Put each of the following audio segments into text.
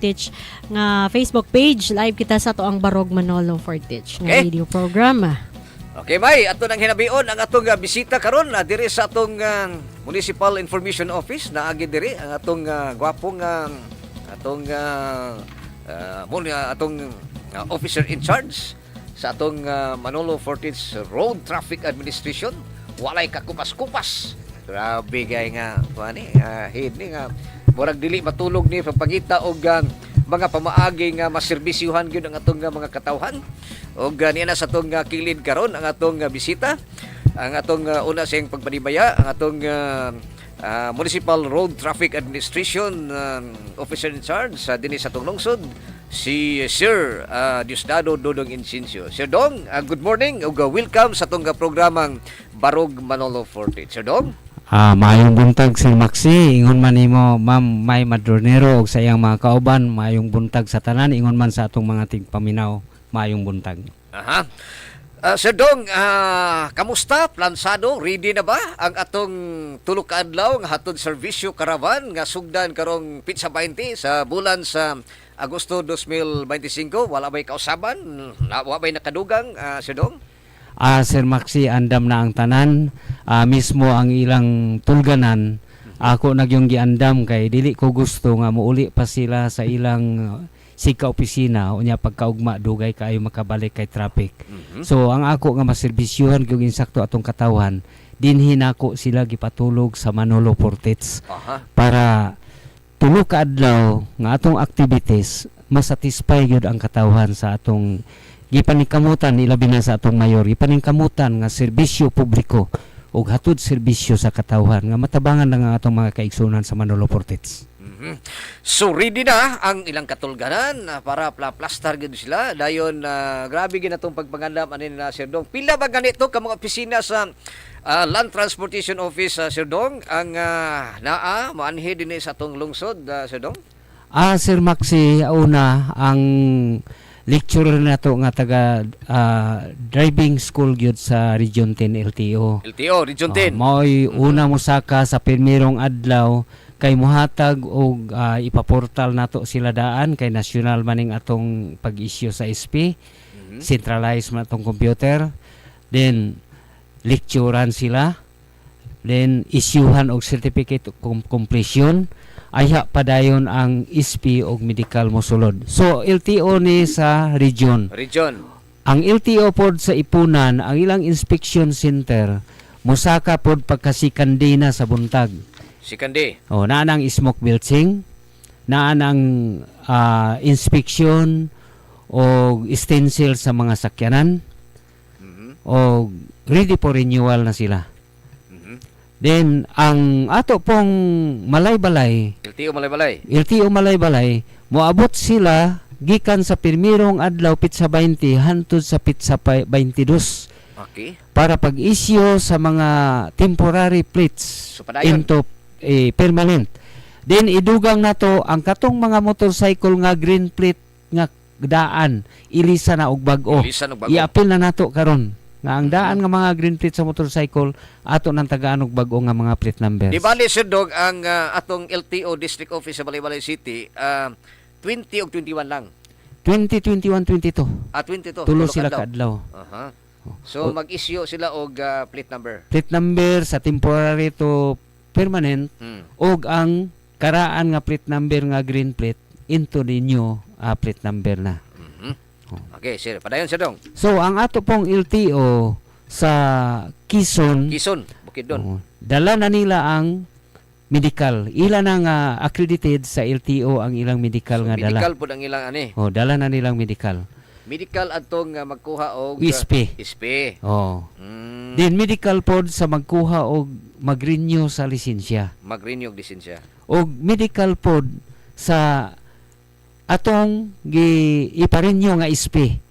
Fortich nga Facebook page. Live kita sa to ang Barog Manolo Fortich nga Okay. radio program. Okay, May, ato nang hinabion ang atong uh, bisita karon na diri sa atong uh, Municipal Information Office na agi diri ang atong uh, gwapong uh, atong uh, uh, uh, atong uh, officer in charge sa atong uh, Manolo Fortich Road Traffic Administration. Walay kakupas-kupas. Grabe gay nga ani uh, head ni nga murag dili matulog ni pagpangita og uh, mga pamaagi nga maserbisyuhan gyud ang atong uh, mga katawhan. Og uh, niya na sa atong uh, kilid karon ang atong uh, bisita, ang atong uh, una siyang pagpanibaya, ang atong uh, uh, Municipal Road Traffic Administration um, Officer in Charge sa dinis sa atong lungsod, si Sir uh, Diosdado Dodong Insincio. Sir Dong, uh, good morning ug uh, welcome sa atong uh, programang Barog Manolo Forte. Sir Dong, Ah, mayong buntag Sir Maxi, ingon man nimo Ma'am May Madronero og sa iyang mga kauban, mayong buntag sa tanan, ingon man sa atong mga tigpaminaw, mayong buntag. Aha. Ah, Sir Dong, ah, kamusta? Plansado? Ready na ba ang atong tulo ka adlaw nga hatod serbisyo karavan nga sugdan karong pizza 20 sa bulan sa Agosto 2025? Wala ba'y kausaban? Wala ba'y nakadugang, ah, Sir Dong? Ah, Sir Maxi, andam na ang tanan, ah, mismo ang ilang tulganan. Ako nagyong giandam kay dili ko gusto nga muuli pa sila sa ilang uh, sika opisina unya pagkaugma dugay kaayo makabalik kay traffic. Mhm. So ang ako nga maserbisyuhan gyud insakto atong katawhan dinhi nako sila gipatulog sa Manolo Portets Aha. para tulo ka adlaw nga atong activities masatisfy gyud ang katawhan sa atong gipaningkamutan ilabi na sa atong mayor. Gipaningkamutan nga serbisyo publiko ug hatod serbisyo sa katawhan. Nga matabangan lang ang atong mga kaigsunan sa Manolo Portets. Mhm. So ready na ang ilang katulganan ah, para pla plaster gid sila. Dayon ah, grabe gid atong pagpangandam ani na Sir Dong. Pila ba ganito ka mga opisina sa ah, Land Transportation Office sa Sir Dong? Ang ah, naa maanhi dinhi sa atong lungsod ah, Sir Dong? Ah, Sir Maxi, una ang lecturer nato nga taga ah, driving school gyud sa Region 10 LTO. LTO Region Oh, 10 mao'y una mo saka sa pirmirong adlaw kay muhatag og ah, ipaportal nato sila daan kay national maning atong pag-issue sa SP, Mhm. centralized man atong computer. Then lecturean sila. Then issuehan og certificate of com- completion. Ayha padayon ang SP og medical mosulod. So LTO ni sa region. Region Ang LTO pod sa Ipunan, ang ilang inspection center, musaka pod pagkasikandi na sa buntag. Sikandi O, naa nang smoke belching, naa nang ah, inspection o stencil sa mga sakyanan Mhm. o ready for renewal na sila. Then, ang ato pong malay-balay, LTO Malay-Balay? LTO malay-balay, moabot sila gikan sa pirmirong adlaw pitsa 20 hantod sa pitsa pa- 22 okay. para pag-issue sa mga temporary plates so padayon. into eh, permanent. Then idugang nato ang katong mga motorcycle nga green plate nga daan ilisa na og bag-o. Lisan og bago. I-appeal na nato karon nga ang daan nga mga green plate sa motorcycle ato nang tagaan og bag-o nga mga plate numbers. Di bali Sir Dog ang ah, atong LTO District Office sa Balay-Balay City ah, 20 og 21 lang 2021 22 ah 22 tulo ka sila daw. kaadlaw. Aha. So O- mag-issue sila og ah, plate number. Plate number sa temporary to permanent Hmm. og ang karaan nga plate number nga green plate into the new ah, plate number na. Okay, sir. Padayon sir dong. So ang ato pong LTO sa Quezon Kison, bukid doon. oo, dala na nila ang medical. Ila na nga accredited sa LTO ang ilang medical So, nga dala. medical pud ang ilang ani. Oh, dala na nilang medical. Medical atong nga magkuha og ah, ISP. ISP. Oh. Mm. Then medical pod sa magkuha og mag-renew sa lisensya. Mag-renew og lisensya. Og medical pod sa atong gi iparenew nga ISP.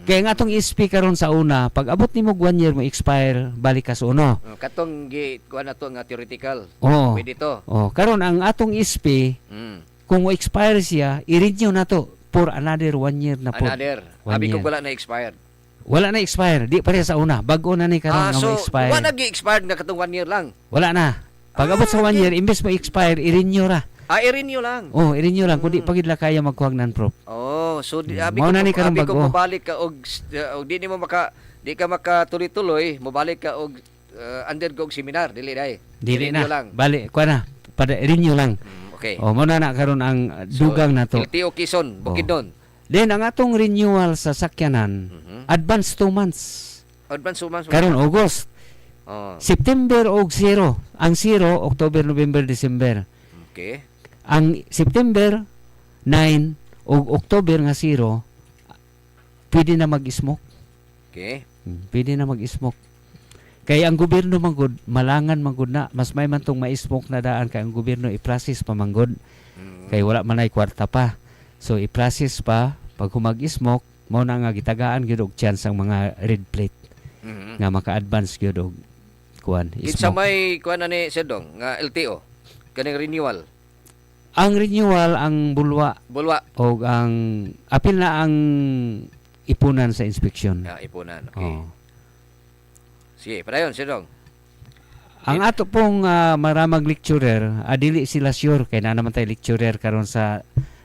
Kaya nga atong ISP karon sa una, pag abot nimo one year mo expire, balik ka sa uno. Uh, katong gi kuha na to nga theoretical. Oh. Pwede to. Oh, karon ang atong ISP, Mm. kung mo expire siya, i-renew na to for another one year na po. Another. Abi ko wala na expired. Wala na expire, di pare sa una. Bago na ni karon Ah, nga so mo expire. wala gi expired nga katong one year lang. Wala na. Pag abot sa Ah, one okay. year, imbes mo expire, i-renew ra. Ah, i-renew lang. Oh, i-renew lang kung di Mm. pagid la kaya magkuhag nan prop. Oh, so di, Mm. abi Mao ko, na ni karong abi ko bag-o. mabalik ka og uh, og di nimo maka di ka makatuloy-tuloy, mabalik ka og uh, undergo og seminar dili dai. Dili I-renew na. lang. Bali, kuha na. Pada renew lang. Mm, okay. Oh, mo na na karon ang uh, So, dugang na to. LTO Quezon, Oh. Bukidnon. Then ang atong renewal sa sakyanan, Mhm. advance 2 months. Advance suman. Karon August, Oh, September og zero. Ang zero October, November, December. okay. Ang September 9 og October nga zero, pwede na mag-smoke. Okay. Hmm, Pwede na mag-smoke. Kaya ang gobyerno manggod, malangan manggod na. Mas may man tong ma-smoke na daan kay ang gobyerno i-process pa manggod. Mm. Kay wala man ay kwarta pa. So i-process pa pag humag-smoke, mao na nga gitagaan gyud og chance ang mga red plate Mhm. nga maka-advance gyud og kuan Kinsa may kuan na ni Sedong nga LTO kaning renewal. Ang renewal ang bulwa Bulwa og ang apil na ang ipunan sa inspeksyon. nga ipunan. Okay. Oh. Sige, padayon Sedong. Ang ato pong ah, maramag lecturer, adili sila sure kay na naman tay lecturer karon sa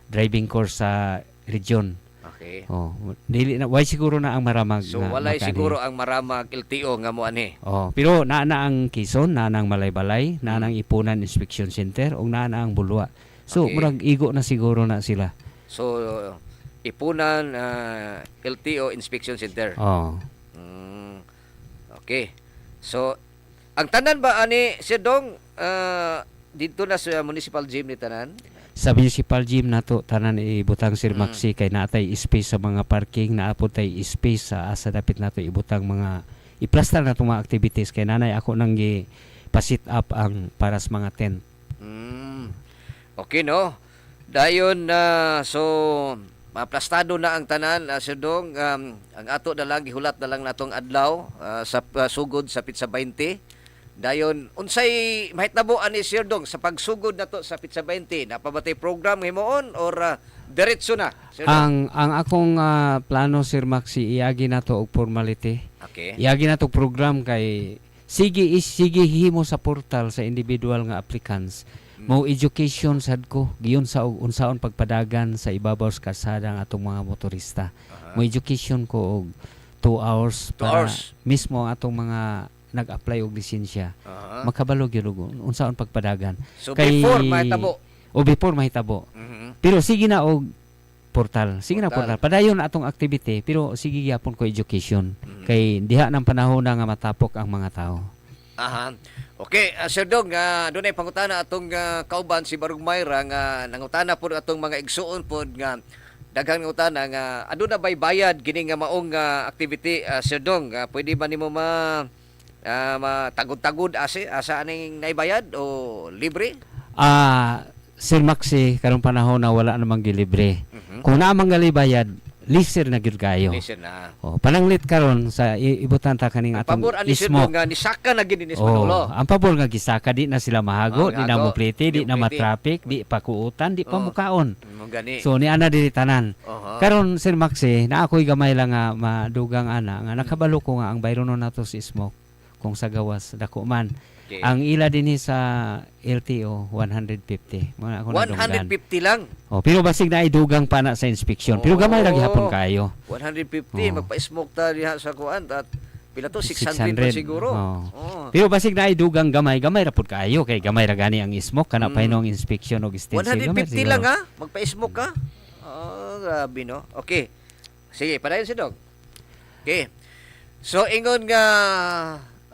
driving course sa region. Okay. Oh, dili na why siguro na ang maramag So nga walay makaani. siguro ang maramag LTO nga mo ani. Oh, pero naa na ang Quezon, naa na ang Malaybalay, naa na ang Ipunan Inspection Center, ug naa na ang Bulwa. So, Okay. murag igo na siguro na sila. So ipunan ah, LTO Inspection Center. Oh. Mm, okay. So ang tanan ba ani Sedong ah, dito na sa municipal gym ni tanan? Sa municipal gym nato tanan ibutang Sir Mm. Maxi kay naatay space sa mga parking, naapod tay space sa asa dapit nato ibutang mga iplastar na itong mga activities kay nanay ako nang gi pasit up ang para sa mga tent. Mm. Okay no. Dayon na so maplastado na ang tanan uh, Sedong um, ang ato na lang gihulat na lang natong adlaw ah, sa ah, sugod sa Pizza 20. Dayon unsay mahitabo ani Sir Dong sa pagsugod nato sa Pizza 20 napabatay program himuon or uh, diretso na Sir Dong? Ang ang akong ah, plano Sir Maxi iagi nato og formality. Okay. Iagi na to program kay sige is sige himo sa portal sa individual nga applicants. Mo education sad ko giyon sa unsaon pagpadagan sa ibabaw sa kalsada ang atong mga motorista. Aha. Mo education ko og 2 hours Two para hours. mismo ang atong mga nag-apply og lisensya. Aha. Makabalo gyud og unsaon pagpadagan. So kay- before mahitabo. O before mahitabo. Mhm. Pero sige na og portal. Sige na Portal. portal. Padayon atong activity pero sige gyapon ko education. Mhm. Kay diha ng panahon na nga matapok ang mga tao. Aha. Okay, uh, Sir Dong, uh, doon ay pangutana atong ah, kauban si Barug Mayra nga nangutana po atong mga igsuon po nga daghang nga utana nga ado na bay bayad kini nga maong ah, activity ah, Sir Dong Ah, pwede ba nimo ma ah, matagod-tagod ase asa aning naibayad o libre? Ah, Sir Maxi, karong panahon na wala namang gilibre. Mhm. Kung naamang galibayad, lister na gyud kayo. Listen na. Oh, pananglit karon sa ibutan ta kaning atong Pabor ani Sir nga nisaka na gid ni Oh, Manolo. ang pabor nga gisaka di na sila mahago, Oh, di na mo plete, Di di na matraffic, di pa kuutan, di pa Oh. mukaon. Gani. So ni ana diri tanan. Karon Sir Maxi, na ako'y gamay lang nga madugang ana nga nakabalo ko nga ang bayron nato si smoke kung sa gawas dako man. Okay. Ang ila dinhi sa LTO 150. Mo na ako nadunggan. 150 lang. Oh, pero basig na idugang pa na sa inspeksyon. Pero gamay ra gihapon Oh. kayo. 150 Oo. magpa-smoke ta diha sa kuan at pila to 600, 600, pa siguro. oo. Oo. Pero basig na idugang gamay, gamay ra pud kayo kay gamay ra gani ang smoke kana Mm. pa inong inspeksyon og stencil. Gamay 150 siguro. lang ha, magpa-smoke ka. Oh, grabe no. Okay. Sige, padayon si Dog. Okay. So ingon nga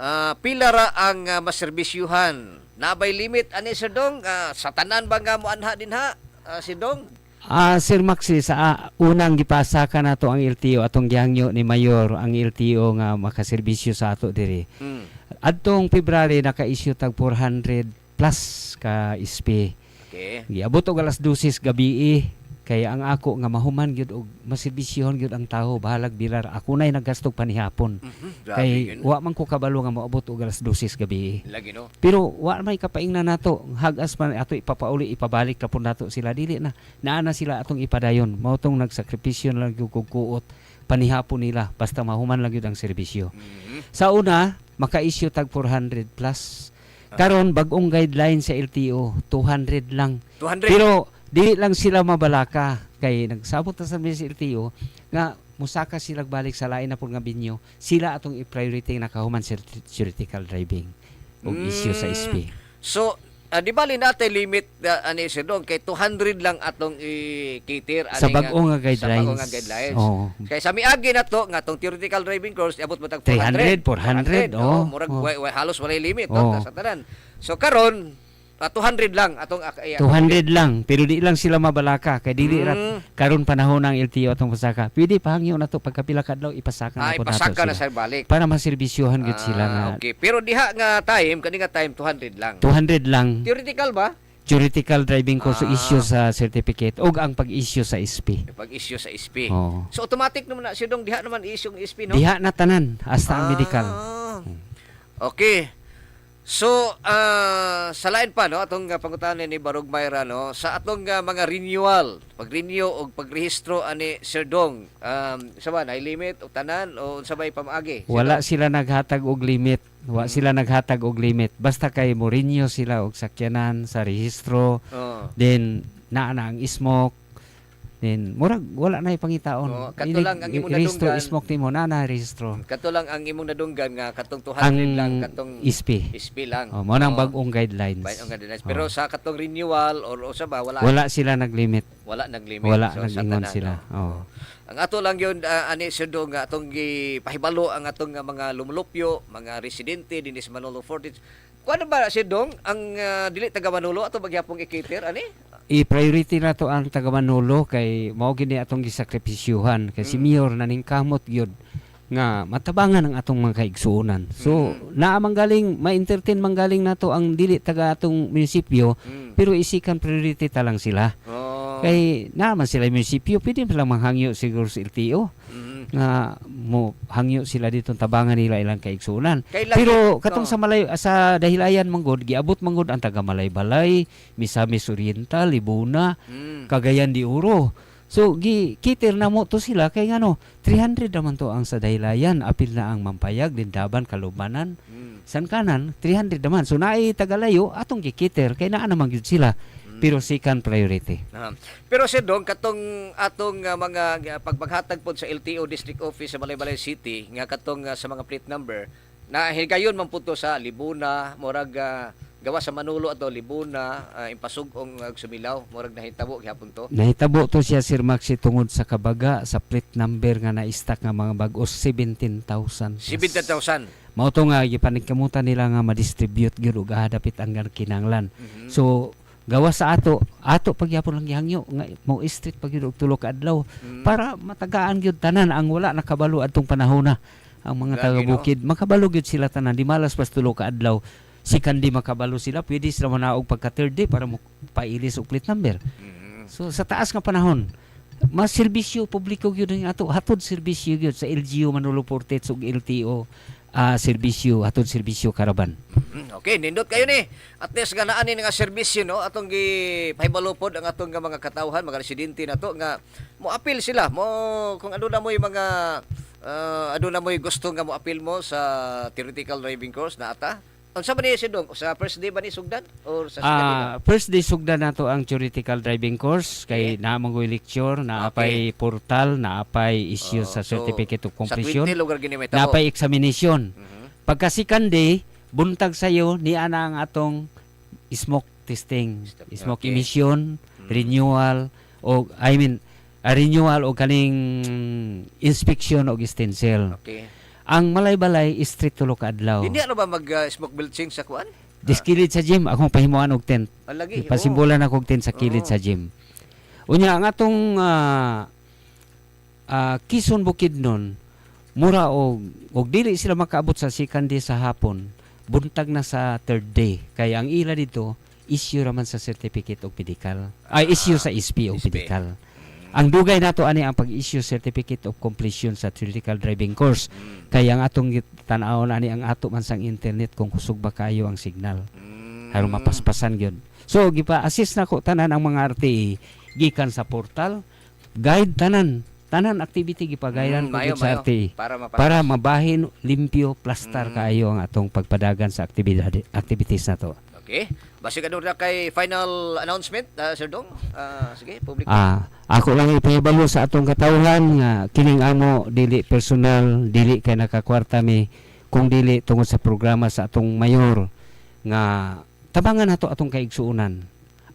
ah, pila ra ang uh, maserbisyuhan. Nabay limit ani Sir Dong Ah, sa tanan ba nga mo anha din ha? Ah, si Dong? Ah, Sir Maxi, sa ah, unang gipasa ka na to ang LTO atong gihangyo ni Mayor ang LTO nga makaserbisyo sa ato diri. Hmm. Adtong February naka-issue tag 400 plus ka SP. Okay. Giabot og alas 12 gabi kay ang ako nga mahuman gyud og maserbisyohon gyud ang tawo bahalag bilar ako nay naggastog panihapon. Mhm, Grabe Kay wa man ko kabalo nga moabot og alas 12 gabi. Lagi no. Pero wa may kapaingnan nato. Hagas man ato ipapauli ipabalik ra pud nato sila dili na. Naa na sila atong ipadayon. Mao tong nagsakripisyo lang gyud kog kuot panihapon nila basta mahuman lang gyud ang serbisyo. Mhm. Sa una, maka-issue tag 400 plus. Karon bag-ong guideline sa LTO 200 lang. 200. Pero dili lang sila mabalaka kay nagsabot na sa LTO nga musaka sila balik sa lain na pud nga binyo sila atong i-priority nga nakahuman sa theoretical driving og Mm. issue sa SP. So, ah, di bali natin limit uh, ani si Dong kay 200 lang atong i-cater Sa bag-o nga guidelines. Sa bag-o nga guidelines. Oo. Kay sa miagi na to nga tong theoretical driving course abot mo tag 300, 400, oh, oh, murag oh. halos walay limit Oh. no, sa tanan. So karon ah, 200 lang atong ay- 200 lang pero di lang sila mabalaka kay dili Mm. karon panahon ng LTO atong pasaka. Pwede pahangyo na to pagkapila ka adlaw ipasaka Ah, na nato ipasaka na sa balik. Para maserbisyohan gud sila nga Ah, okay. Pero diha nga time, kani nga time 200 lang. 200 lang Theoretical ba? theoretical driving course Ah. issue sa certificate ug ang pag-issue sa SP. Pag-issue sa SP. Oo. So automatic naman na siya dong diha naman issue ng SP no? Diha na tanan hasta ang Ah. medical. Okay. So, ah, sa lain pa, no, atong uh, pangutanan ni Barog Mayra, no, sa atong ah, mga renewal, pag-renew o pagrehistro ani Sir Dong, um, sa ba, na limit o tanan o sabay pamaagi? Sir Wala sila naghatag og limit. Wa Mm. sila naghatag og limit. Basta kay mo renew sila og sakyanan sa rehistro, Oo. then naa na ang smoke. Then murag wala na ipangitaon. Oo, kato lang ang imong nadunggan. smoke nimo na na rehistro. Kato lang ang imong nadunggan nga katong 200 Ang lang katong ISP. SP lang. Oh, mo nang Oo. bag-ong guidelines. Bayan ang guidelines. Pero sa katong renewal or o sa ba wala Wala sila naglimit. wala nag-limit. Wala So, nag-ingon sila. no? Oh. Ang ato lang yun, ah, ani Dong, nga atong gipahibalo ang atong mga lumulupyo, mga residente dinis Manolo Fortich. Kuano ba Sir Dong ang ah, dili taga Manolo ato bagyapong i-cater ani? I-priority na to ang taga Manolo kay mao gini atong gisakripisyuhan kay si Mm. Mayor naning kamot gyud nga matabangan ang atong mga kaigsuonan. So Mm. naa manggaling ma-entertain manggaling nato ang dili taga atong munisipyo Mm. pero isikan priority ta lang sila. Oh. Kay naman sila munisipyo pwede sila manghangyo siguro sa LTO Mm. Nga mo hangyo sila dito tabangan nila ilang lagi- Pero katong Oo. sa Malay sa dahilayan manggod giabot manggod ang taga Malay-Balay, Misamis Oriental, Libuna, Mm. Cagayan de Oro. So gi kitir na mo to sila kay ngano 300 naman to ang sa dahilayan apil na ang Mampayag, Dindaban, Kalubanan. Mm. San kanan 300 naman. So naay tagalayo atong gikiter kay naa naman gyud sila. Pero second priority. Ah. Pero Sir Dong katong atong ah, mga ah, pagpaghatag pod sa LTO District Office sa Malaybalay City nga katong ah, sa mga plate number na higayon man punto sa Libuna, murag ah, gawa sa Manolo ato Libuna, uh, impasugong uh, sumilaw, murag nahitabo gyapon to. Nahitabo to siya Sir Maxi tungod sa kabaga sa plate number nga na-stack nga mga bag-o 17,000. 70,000. Mao to nga gipaningkamutan nila nga ma-distribute gyud hadapit ang kinanglan. Mhm. So gawa sa ato, ato pagyapon lang gihangyo nga mo street pag yun og tulo ka adlaw Mm. para matagaan gyud tanan ang wala nakabalo adtong panahon na ang mga Lagi, taga no? bukid makabalo gyud sila tanan di malas pas tulo ka adlaw si kandi makabalo sila pwede sila manaog pagka third day para mo pailis og plate number Mhm. so sa taas nga panahon mas serbisyo publiko gyud ang ato hatod serbisyo gyud sa LGU Manolo Portet ug LTO ah serbisyo hatod serbisyo karaban Okay, nindot kayo ni. At least nga naa ni nga serbisyo no atong gi pahibalupod ang atong mga katawhan, mga residente na to nga mo apil sila. Mo kung ano na mo yung mga uh, ano na mo yung gusto nga mo apil mo sa theoretical driving course na ata. Unsa ba ni si Dong? Sa first day ba ni sugdan or sa? Ah, first day sugdan nato ang theoretical driving course kay naa manggoy lecture, naapay portal, naapay issue Oh, sa so, certificate of sa completion, 20 lugar gini may tabo. naapay examination. Mhm. Pagka second day, buntag sayo ni ana ang atong smoke testing, smoke okay. emission, Mhm. renewal o I mean a renewal o kaning inspection o stencil. Okay. Ang malay-balay is street tulo ka adlaw. Hindi ano ba mag uh, smoke belching sa kuan? Diskilid sa gym akong pahimuan og tent. Ang lagi. oo. Pasimbolan ako og tent sa kilid Oo. sa gym. Unya ang atong ah, ah, Quezon Bukidnon mura og og dili sila makaabot sa second day sa hapon. Buntag na sa third day. Kaya ang ila dito issue raman sa certificate of medical. Ay issue sa SP of medical. Ang dugay nato ani ang pag-issue certificate of completion sa theoretical driving course. Mm. Kaya ang atong tan-aw ani ang ato man sang internet kung kusog ba kayo ang signal Mm. aron mapaspasan gyud. So gipa-assist nako tanan ang mga RTE gikan sa portal, guide tanan, tanan activity gipagayan Mm, mayo, sa. RTE Para mapa- para mabahin, limpyo, plastar Mm. kaayo ang atong pagpadagan sa aktibidad activities nato. Okay. Basi ka na kay final announcement, ah, Sir Dong. Ah, sige, public. Ah, ako lang ipahibalo sa atong katawhan nga kining amo dili personal, dili kay nakakwarta mi kung dili tungod sa programa sa atong mayor nga tabangan nato atong kaigsuunan.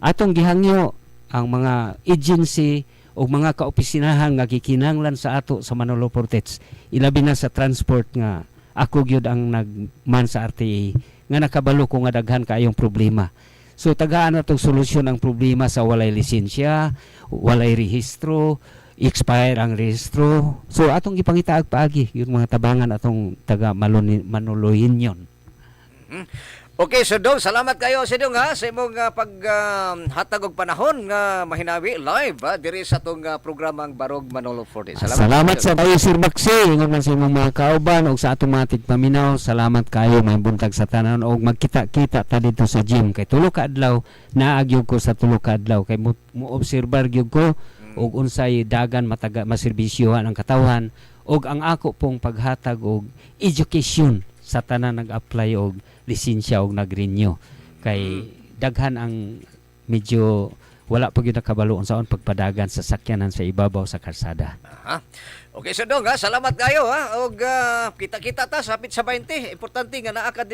Atong gihangyo ang mga agency o mga kaopisinahan nga gikinahanglan sa ato sa Manolo Portets ilabi na sa transport nga ako gyud ang nagman sa RTA nga nakabalo ko nga daghan kaayong problema. So tagaan na tong solusyon ang problema sa walay lisensya, walay rehistro, expire ang rehistro. So atong gipangitaag paagi yung mga tabangan atong taga Manolohin yon. Okay, Sir Dong, salamat kayo Sir Dong ha sa imong ah, paghatag og panahon nga mahinawi live ha diri sa atong ah, programang Barog Manolo 40. Salamat, Salamat sa kayo Sir Maxi, ingon man sa imong mga kauban ug sa atong mga tigpaminaw. Salamat kayo may buntag sa tanan og magkita-kita ta dito sa gym. Kay tulo ka adlaw naagyog ko sa tulo ka adlaw. Kay mo, mo obserbar gyud ko og unsay dagan mataga maserbisyohan ang katawhan og ang ako pong paghatag og education sa tanan nag-apply og lisensya og nag-renew kay daghan ang medyo wala pa gyud nakabalo unsaon pagpadagan sa sakyanan sa ibabaw sa kalsada. Ha? Okay, Sir Dong ha, salamat kayo ha og ah, kita-kita ta sa hapit sa 20. Importante nga naa ka